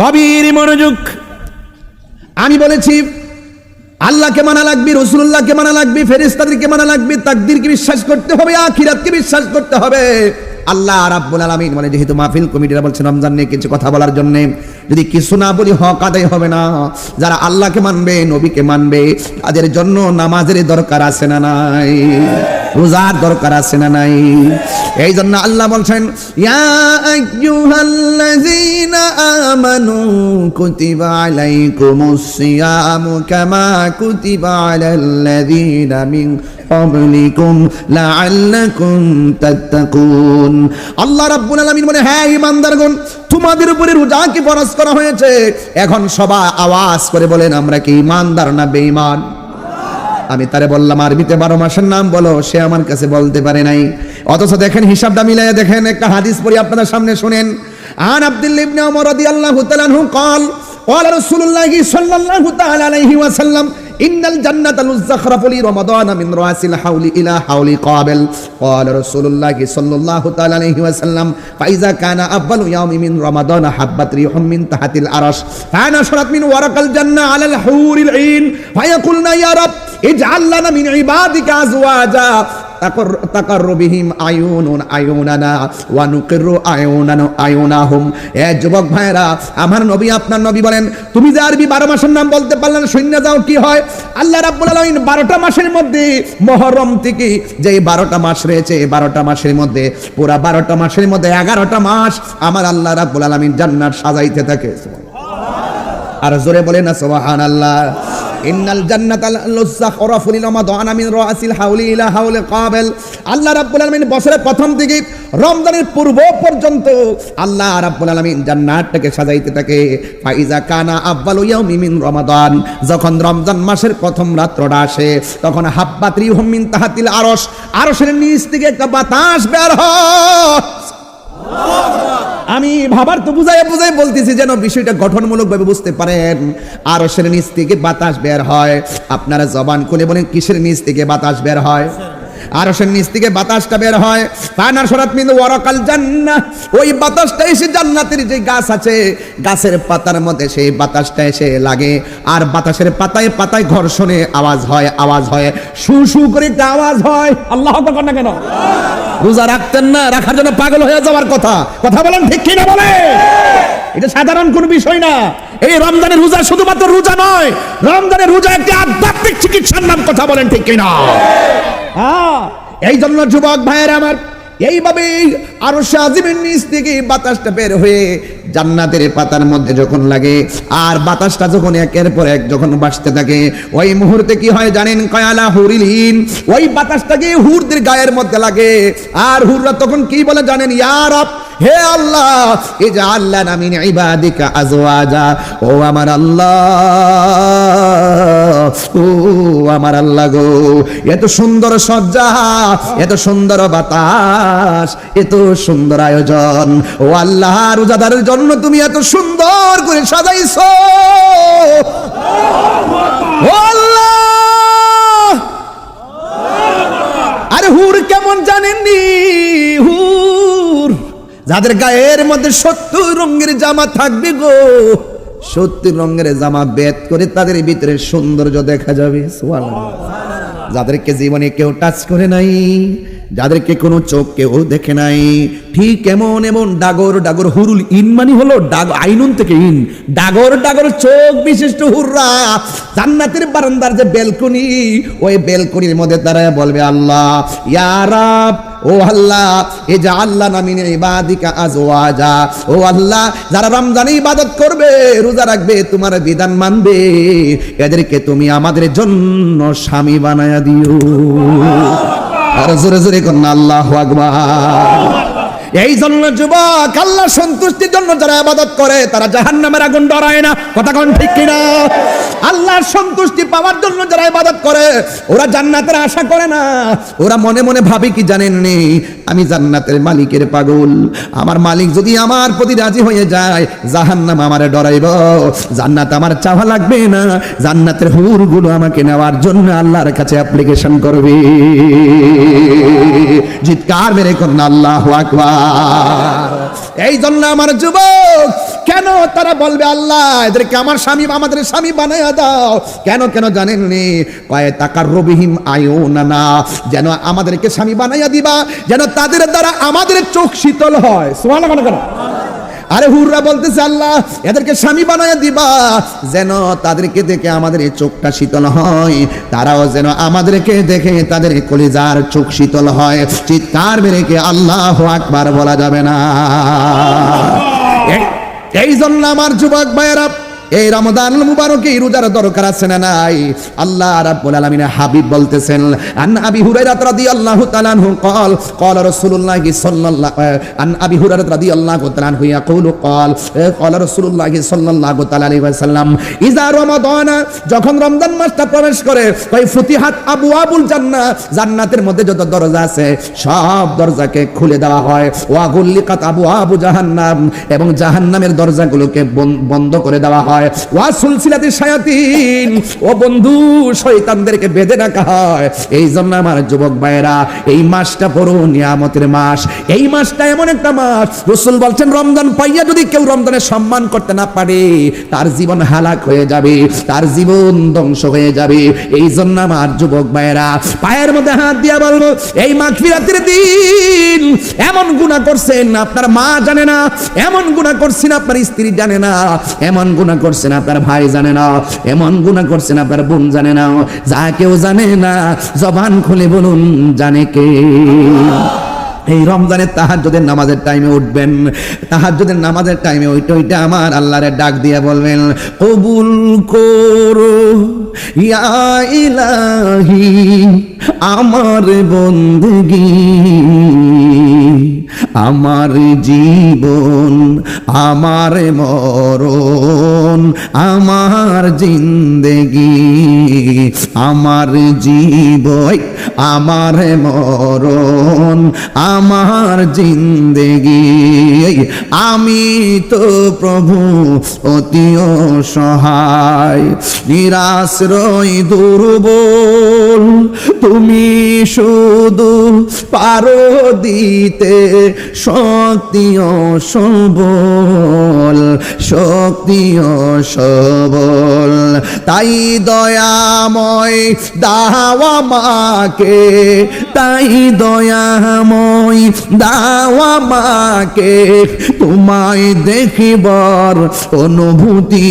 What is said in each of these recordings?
গভীর মনোযোগ। আমি বলেছি, আল্লাহকে মানা লাগবে রসুল্লাহকে মানা লাগবে ফেরেস্তাদেরকে মানা লাগবে, তাকদিরকে বিশ্বাস করতে হবে, আখিরাতকে বিশ্বাস করতে হবে। আল্লাহ রাব্বুল আলামিন মানে যেহেতু মাহফিল কমিটিরা বলছে রমজান নিয়ে কিছু কথা বলার জন্য, যদি কিছু না বলি হক আদায় হবে না। যারা আল্লাহকে মানবে, নবীকে মানবে, তাদের জন্য নামাজের দরকার আছে না নাই? রোজার দরকার আছে না নাই? এই জন্য আল্লাহ বলছেন, ইয়া আমানু মিন আল্লাহ রাব্বুল আলামিন বলে হ্যাঁ ঈমানদারগণ, তোমাদের উপরে রোজাকে ফরজ করা হয়েছে? এখন সবাই আওয়াজ করে বলেন, আমরা কি ঈমানদার না বেঈমান? আমি তারে বললাম আরবিতে বারো মাসের নাম বলো সে আমার কাছে বলতে পারে নাই অথচ দেখেন হিসাবটা মিলাইয়া দেখেন একটা হাদিস পড়ি আপনাদের সামনে শুনেন আন আব্দুল্লাহ ইবনে ওমর রাদিয়াল্লাহু তাআলা আনহু قال قال رسول الله صلى الله تعالى عليه وسلم إن الجنة الزخرف لرمضان من رأس الحول إلى حول قابل قال رسول الله صلى الله تعالى عليه وسلم فإذا كان أول يوم من رمضان حبت ريح من تحت العرش فنشرت من ورق الجنة على الحور العين فيقولن يا رب ইজআল্লানা মিন ইবাদিকা আজওয়াজা তাকার বিহিম আয়ুনুন আয়ুনানা আমার নবী, আপনার নবী বলেন, তুমি যে আরবি 12 মাসের নাম বলতে পারলেন না শূন্য যাও কি হয়। আল্লাহ রাব্বুল আলামিন মাসের মধ্যে মহরম থেকে যে 12টা মাস রয়েছে 12টা মাসের মধ্যে, পুরা 12টা মাসের মধ্যে 11টা মাস আমার আল্লাহ রাব্বুল আলামিন জান্নাত সাজাইতে থাকে। আর জোরে বলেন না আল্লাহ ইন্নাল জান্নাতা লুসাখরাফু লিরমাদান মিন রাসিল হাউলি ইলা হাউলি কাবিল। আল্লাহ রাব্বুল আলামিন বছরের প্রথম দিকে রমজানের পূর্ব পর্যন্ত আল্লাহ রাব্বুল আলামিন জান্নাতটাকে সাজাইতে থাকে। ফাইজা কানা আব্বালু ইয়াউমি মিন রমাদান। যখন রমজান মাসের প্রথম রাত্রটা আসে, তখন হাব্বাত্রি হুম মিন তাহাতিল আরশ। আরশের নিচ থেকে একটা বাতাস বের হয়। আমি ভাবার তো বুঝাই বুঝাই বলতেছি যেন বিষয়টা গঠনমূলকভাবে বুঝতে পারেন। আর সের নিচ থেকে বাতাস বের হয়। আপনারা জবান খুলে বলেন, কিসের নিচ থেকে বাতাস বের হয়? আর সে নিচ থেকে বাতাসটা বের হয়। পানার সরাত মিন ওয়ারাকাল জান্নাহ। ওই বাতাসটা এসে জান্নাতের যে গাছ আছে, গাছের পাতার মধ্যে সেই বাতাসটা এসে লাগে। আর বাতাসের পাতায় পাতায় ঘর্ষণে আওয়াজ হয় আওয়াজ হয়। শু শু করে একটা আওয়াজ হয়। আল্লাহ আকবার না কেন? রোজা রাখতেন না, রাখার জন্য পাগল হয়ে যাওয়ার কথা। কথা বলেন ঠিক কিনা বলে? এটা সাধারণ কোন বিষয় না। এই রমজানের রোজা শুধুমাত্র রোজা নয়, রমজানের রোজা একটি আধ্যাত্মিক চিকিৎসার নাম কথা বলেন ঠিক কিনা? হ্যাঁ এই জন্য যুবক ভাইয়ের আমার এইভাবে আরও সাজিমের নিচ থেকে বাতাসটা বের হয়ে জান্নাতের পাতার মধ্যে যখন লাগে, আর বাতাসটা যখন একের পর এক যখন বাসতে থাকে, ওই মুহূর্তে কি হয় জানেন, কয়ালা হুরিলিন, ওই বাতাসটাকে হুরদের গায়ের মধ্যে লাগে। আর হুররা তখন কি বলে জানেন ইয়ার হে আল্লাহ এ যে আল্লাহ নামিন ইবাদিকা আজওয়াজা। ও আমার আল্লাহ, ও আমার আল্লাহ গো, এত সুন্দর সজ্জা, এত সুন্দর বাতাস, এত সুন্দর আয়োজন। ও আল্লাহ, রোজাদারের জন্য তুমি এত সুন্দর করে সাজাইছো। আরে হুর কেমন জানেননি? যাদের গায়ের মধ্যে সত্তর রঙের জামা থাকবে গো, সত্তর রঙের জামা বেদ করে তাদের ভিতরে সৌন্দর্য দেখা যাবে। যাদেরকে জীবনে কেউ টাচ করে নাই, যাদেরকে কোনো চোখ কেউ দেখে নাই, ঠিক এমন এমন ডাগর ডাগর হুরুল ইন মানে হলো ডাগ আইনুন থেকে ইন, ডাগর ডাগর চোখ বিশিষ্ট হুররা, জান্নাতের বারান্দার যে বেলকনি, ওই বেলকনির মধ্যে তারা বলবে, আল্লাহ ইয়ারাব ও আল্লাহ, এ যা আল্লাহ নামিনে ইবাদিকা আজ ও আল্লাহ, যারা রমজানে ইবাদত করবে, রোজা রাখবে, তোমার বিধান মানবে। এদেরকে তুমি আমাদের জন্য স্বামী বানায়া দিও। আর জোরে জোরে কন্যা, আল্লাহ আকবার। এই জন্য যুবক আল্লাহ সন্তুষ্টির জন্য যারা আবাদত করে, তারা জাহান নামের আগুন ডরায় না। কথা কোন ঠিক কিনা? আল্লাহর সন্তুষ্টি পাওয়ার জন্য যারা ইবাদত করে, ওরা জান্নাতের আশা করে না। ওরা মনে মনে ভাবে কি জানেন নি? আমি জান্নাতের মালিকের পাগল। আমার মালিক যদি আমার প্রতি রাজি হয়ে যায়, জাহান্নাম আমারে ডরাইব। জান্নাত আমার চাওয়া লাগবে না। জান্নাতের হুরগুলো আমাকে নেওয়ার জন্য আল্লাহর কাছে অ্যাপ্লিকেশন করবে। জিৎকার মেরে কন্যা, আল্লাহ আকবার। এই জন্য আমার যুবক, কেন তারা বলবে আল্লাহ, এদেরকে আমার স্বামী, আমাদের স্বামী বানাইয়া দাও? কেন কেন জানেননি? কয়ে তাকার রবিহীন আয়ো না যেন আমাদেরকে স্বামী বানাইয়া দিবা, যেন তাদের দ্বারা আমাদের চোখ শীতল হয়। কেন কেন? আরে হুররা বলতেছে আল্লাহ এদেরকে স্বামী বানায় দিবা। যেন তাদেরকে দেখে আমাদের এই চোখটা শীতল হয় তারাও যেন আমাদেরকে দেখে তাদের কলিজার চোখ শীতল হয়। চিৎকার বেরেকে আল্লাহ আকবার বলা যাবে না। এই- এই জন্য আমার যুবক ভাইয়েরা এই রমদান মুবারকে এই রোজার দরকার আছে না নাই আল্লাহ রাব্বুল আলামিন হাবিব বলতেছেন আন আবি হুরায়রা রাদিয়াল্লাহু তাআলা আনহু قال قال رسول الله صلى الله عن ابي هريره رضي الله تعالى عنه يقول قال قال رسول الله صلى الله تعالى عليه وسلم اذا رمضان যখন রমজান মাসটা প্রবেশ করে কই ফুতিহাত আবু আবুল জান্নাহ জান্নাতের মধ্যে যত দরজা আছে সব দরজাকে খুলে দেওয়া হয় ওয়া গুল্লিকাত আবু আবু জাহান্নাম এবং জাহান্নামের দরজাগুলোকে বন- বন্ধ করে দেওয়া হয় সম্মান করতে না পারে, তার জীবন হালাক হয়ে যাবে, তার জীবন ধ্বংস হয়ে যাবে। এই জন্য আমার যুবক ভাইয়েরা, পায়ের মধ্যে হাত দিয়া বলব, এই মাগফিরাতের দিন এমন গুনাহ করছেন, আপনার মা জানে না, এমন গুনাহ করছেন, আপনার স্ত্রী জানে না, এমন গুনাহ করছেন আপনার ভাই জানে না, এমন গুনাহ করছেন আপনার বোন জানে না, যা কেউ জানে না, জবান খুলে বলুন, জানে কে? এই রমজানের তাহাজ্জুদের নামাজের টাইমে উঠবেন, তাহাজ্জুদের নামাজের টাইমে ওইটা ওইটা আমার আল্লাহরে ডাক দিয়ে বলবেন, কবুল করো, ইয়া ইলাহি, আমার বন্দগি আমার জীবন, আমার মরণ, আমার জিন্দেগি, আমার জীবন আমার মরণ, আমার জিন্দেগি। আমি তো প্রভু অতি সহায় নিরাশ্রয় দুর্বল। তুমি শুধু পারো দিতে শক্তি সবল শক্তি সবল। তাই দয়াময় দাওয়া মাকে, তাই দয়াময় দাওয়া মাকে, তোমায় দেখিবার অনুভূতি।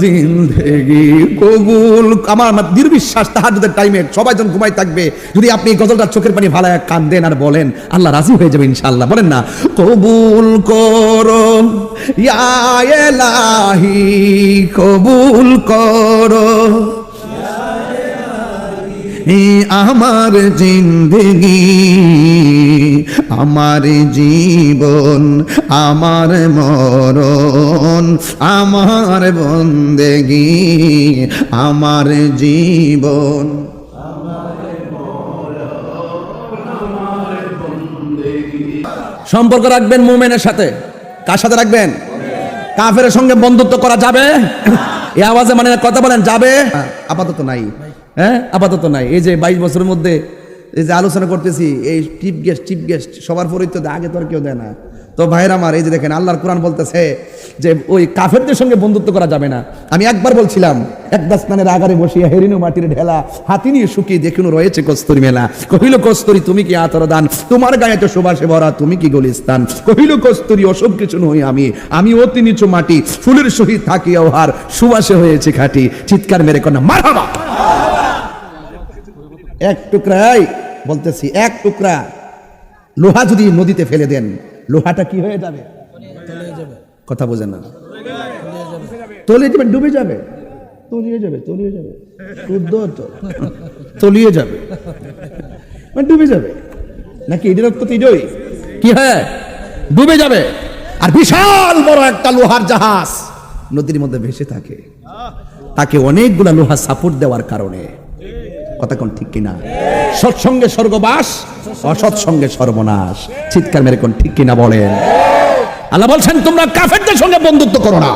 জিন্দেগি কবুল। আমার আমার নির্বিশ্বাস তাহাজুদের টাইমে সবাই যখন ঘুমাই থাকবে, যদি আপনি গজলটা চোখের পানি আর বলেন, আল্লাহ রাজি হয়ে যাবে ইনশাআল্লাহ। বলেন না, কবুল করো, ইয়া কবুল করো। আমার জিন্দগি। আমার জীবন, আমার মরণ, আমার বন্দেগি, আমার জীবন। সম্পর্ক রাখবেন মোমেনের সাথে। কার সাথে রাখবেন? কাফের সঙ্গে বন্ধুত্ব করা যাবে? এই আওয়াজে মানে কথা বলেন, যাবে? আপাতত নাই। হ্যাঁ আপাতত নাই। এই যে বাইশ বছরের মধ্যে এই যে আলোচনা করতেছি, এই চিফ গেস্ট চিফ গেস্ট সবার দেয়, আগে তো আর কেউ দেয় না। তো ভাইয়ের আমার, এই যে দেখেন, আল্লাহর কোরআন বলতেছে যে ওই কাফেরদের সঙ্গে বন্ধুত্ব করা যাবে না। আমি একবার বলছিলাম, এক দাস্তানের আগারে বসিয়া হেরিনু মাটির ঢেলা, হাতি নিয়ে শুকিয়ে দেখুন রয়েছে কস্তুরি মেলা। কহিল, কস্তুরি, তুমি কি আতর দান তোমার গায়ে তো সুবাসে ভরা, তুমি কি গলিস্তান? কহিল, কস্তুরি অসব কিছু নই আমি। আমি অতি নিচু মাটি, ফুলের সহিত থাকি ওহার সুবাসে হয়েছে খাটি। চিৎকার মেরে কন্যা, মারহাবা! এক টুকরাই বলতেছি, এক টুকরা লোহা যদি নদীতে ফেলে দেন, লোহাটা কি হয়ে যাবে? কথা বোঝে না। তলিয়ে যাবে, ডুবে যাবে। তলিয়ে যাবে তলিয়ে যাবে। শুদ্ধ তলিয়ে যাবে। মানে ডুবে যাবে। নাকি এদের রক্ত তো এটাই কি হয়? ডুবে যাবে। আর বিশাল বড় একটা লোহার জাহাজ নদীর মধ্যে ভেসে থাকে। তাকে অনেকগুলা লোহা সাপোর্ট দেওয়ার কারণে। কথা কোন ঠিক কিনা? সৎসঙ্গে স্বর্গবাস অসৎসঙ্গে সর্বনাশ। চিৎকার মেরে কোন ঠিক কিনা বলেন? আল্লাহ বলছেন তোমরা কাফেরদের সঙ্গে বন্ধুত্ব করো না।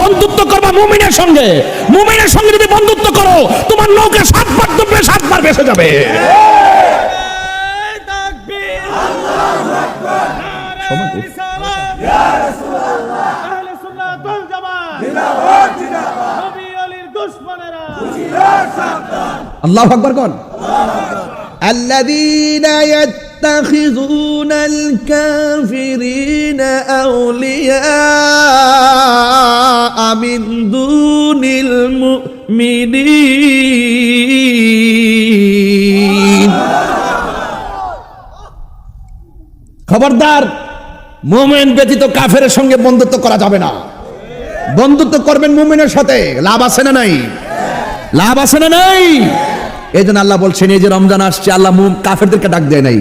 বন্ধুত্ব করবা মুমিনের সঙ্গে। মুমিনের সঙ্গে যদি বন্ধুত্ব করো তোমার নৌকা সাতবার ডুববে সাতবার ভেসে যাবে। আল্লাহ আকবর কোন الذين يتخذون الكافرين أولياء من دون المؤمنين খবরদার মোমেন ব্যতীত কাফের সঙ্গে বন্ধুত্ব করা যাবে না বন্ধুত্ব করবেন মুমিনের সাথে লাভ আছে না নাই লাভ আছে না নাই এই জন্য আল্লাহ বলছেন এই যে রমজান আসছে আল্লাহ মুম কাফেরদেরকে ডাক দেয় নাই।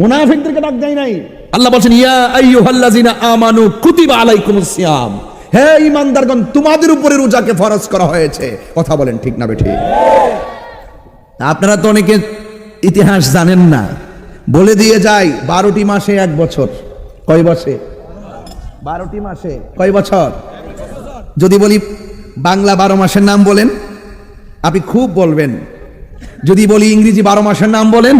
মুনাফিকদেরকে ডাক দেয় নাই। আল্লাহ বলছেন ইয়া আইয়ুহাল্লাযিনা আমানু কুতিবা আলাইকুমুস সিয়াম। হে ঈমানদারগণ তোমাদের উপরে রোজাকে ফরজ করা হয়েছে। কথা বলেন ঠিক না বেঠিক আপনারা তো অনেকে ইতিহাস জানেন না। বলে দিয়ে যাই বারোটি মাসে এক বছর। কয় বছর? বারোটি মাসে। কয় বছর? যদি বলি বাংলা বারো মাসের নাম বলেন আপনি খুব বলবেন। যদি বলি ইংরেজি বারো মাসের নাম বলেন,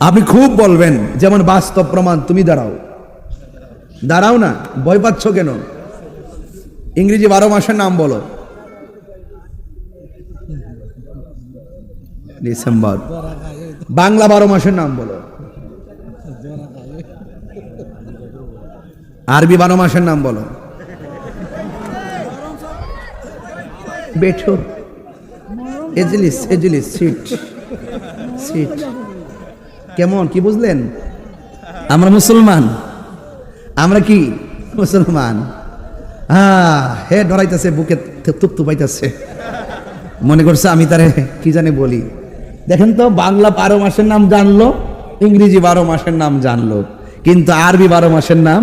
আপনি খুব বলবেন, যেমন বাস্তব প্রমাণ, তুমি দাঁড়াও। দাঁড়াও না, ভয় পাচ্ছ কেন? ইংরেজি বারো মাসের নাম বলো। ডিসেম্বর। বাংলা বারো মাসের নাম বলো। আরবি বারো মাসের নাম বলো। বেঠো। এজলিস এজলিস সিট। সিট। কেমন কি বুঝলেন? আমরা মুসলমান। আমরা কি? মুসলমান। হ্যাঁ হে ডরাইতেছে বুকে তুপ তুপাইতেছে মনে করছে আমি তারে কি জানি বলি। দেখেন তো বাংলা বারো মাসের নাম জানলো ইংরেজি বারো মাসের নাম জানলো কিন্তু আরবি বারো মাসের নাম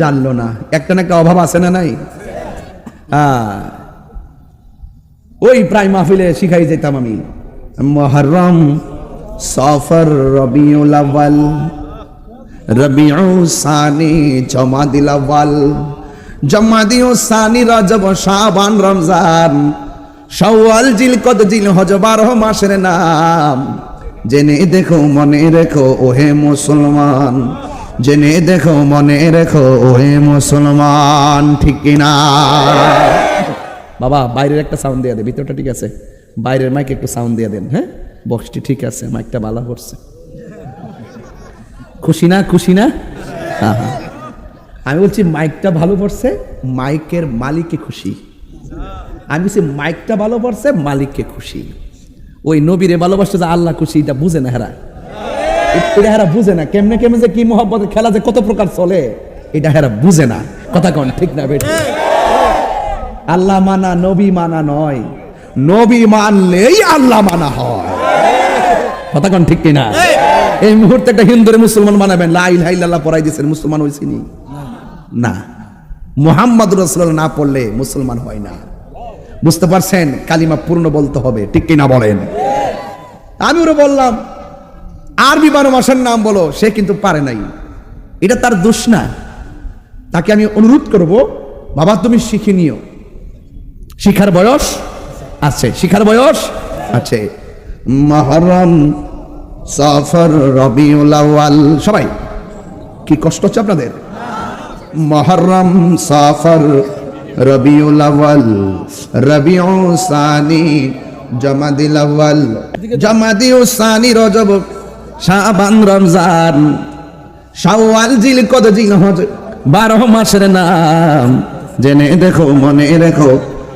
জানলো না। একটা না একটা অভাব আছে না নাই? হ্যাঁ ওই প্রায় মাহফিলে শিখাই যেতাম আমি। মহরম সফর রবিউল আউয়াল রবিউ সানি, জমাদিল আউয়াল, জমাদিউ সানি, রজব শাবান, রমজান, শাওয়াল জিলকদ জিল হজ বারো মাসের নাম। জেনে দেখো, মনে রেখো, ওহে মুসলমান। জেনে দেখো, মনে রেখো, ওহে মুসলমান, ঠিক কিনা? বাবা, বাইরের একটা সাউন্ড দিয়ে দে, ভিতরটা ঠিক আছে? বাইরের মাইকে একটু সাউন্ড দিয়ে দেন হ্যাঁ? বক্সটি ঠিক আছে মাইকটা ভালো করছে। খুশি না খুশি না? হ্যাঁ আমি বলছি মাইকটা ভালো পড়ছে মাইকের মালিককে খুশি। আমি বলছি মাইকটা ভালো পড়ছে মালিককে খুশি। ওই নবীরে ভালোবাসতে যে আল্লাহ খুশি, এটা বুঝে না হেরা। এটা হেরা বুঝে না, কেমনে কেমনে যে কি মোহাম্মতের খেলা যে কত প্রকার চলে, এটা হেরা বুঝে না। কথা কন, ঠিক না বেটা? আল্লাহ মানা, নবী মানা নয়। নবী মানলেই আল্লাহ মানা হয়। কথা কন ঠিক কিনা? এই মুহূর্তে একটা হিন্দুরে মুসলমান বানাবেন। লা ইলাহা ইল্লাল্লাহ পড়াই দিয়েছেন, মুসলমান হয়েছিনি না? মুহাম্মদ রাসূলুল্লাহ না পড়লে মুসলমান হয় না। বুঝতে পারছেন? কালিমা পূর্ণ বলতে হবে। ঠিক কিনা বলেন? আমি ওরা বললাম, আরবি বারো মাসের নাম বলো, সে কিন্তু পারে নাই। এটা তার দোষ না। তাকে আমি অনুরোধ করব, বাবা তুমি শিখে নিও। শিখার বয়স আছে, শিখার বয়স আছে। মহরম সফর রবিউল আউয়াল। সবাই, কি কষ্ট হচ্ছে আপনাদের? মহরম সফর রবিউল আউয়াল, রবিউ সানি, জমাদিল আউয়াল, জমাদিউ সানি রজব, শাবান রমজান, শাওয়াল জিল কদ জিল হজ বারো মাসের নাম। জেনে দেখো, মনে রেখো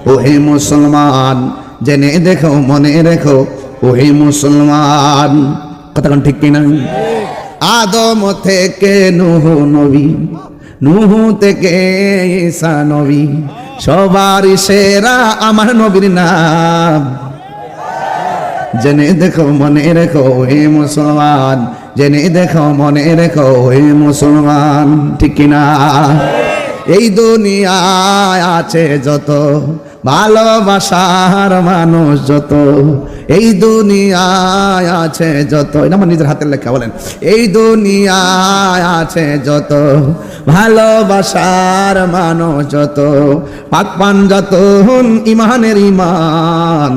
ও হে মুসলমান, জেনে দেখো, মনে রেখো ও হে মুসলমান কতক্ষণ ঠিক কিনা? আদম থেকে নুহ নবী, নুহ থেকে ঈসা নবী, সবার সেরা আমার নবীর নাম। জেনে দেখো, মনে রেখো হে মুসলমান, জেনে দেখো, মনে রেখো হে মুসলমান। ঠিক কিনা? এই দুনিয়ায় আছে যত ভালোবাসার মানুষ যত এই দুনিয়ায় আছে যত এটা আমার নিজের হাতের লেখা বলেন। এই দুনিয়ায় আছে যত ভালোবাসার মানুষ, যত পাকপান যত ইমানের ইমান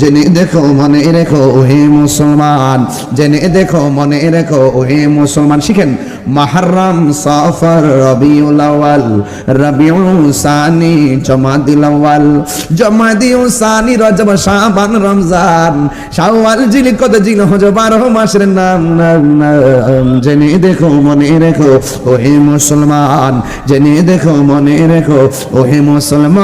জেনে দেখো, মনে রেখো হে মুসলমান। জেনে দেখো, মনে রেখো হে মুসলমান। শিখেন, মাহরম সফর রবিউল আউয়াল, রবিউল সানি, জমাদিল আউয়াল। জমাদিউল সানি, রজব শাবান, রমজান। শাওয়াল জিলকদ জিলহজ, বারো মাসের নাম নাম জেনে দেখো, মনে রেখো ও হে মুসলমান। জেনে দেখো, মনে রেখো ও হে মুসলমান।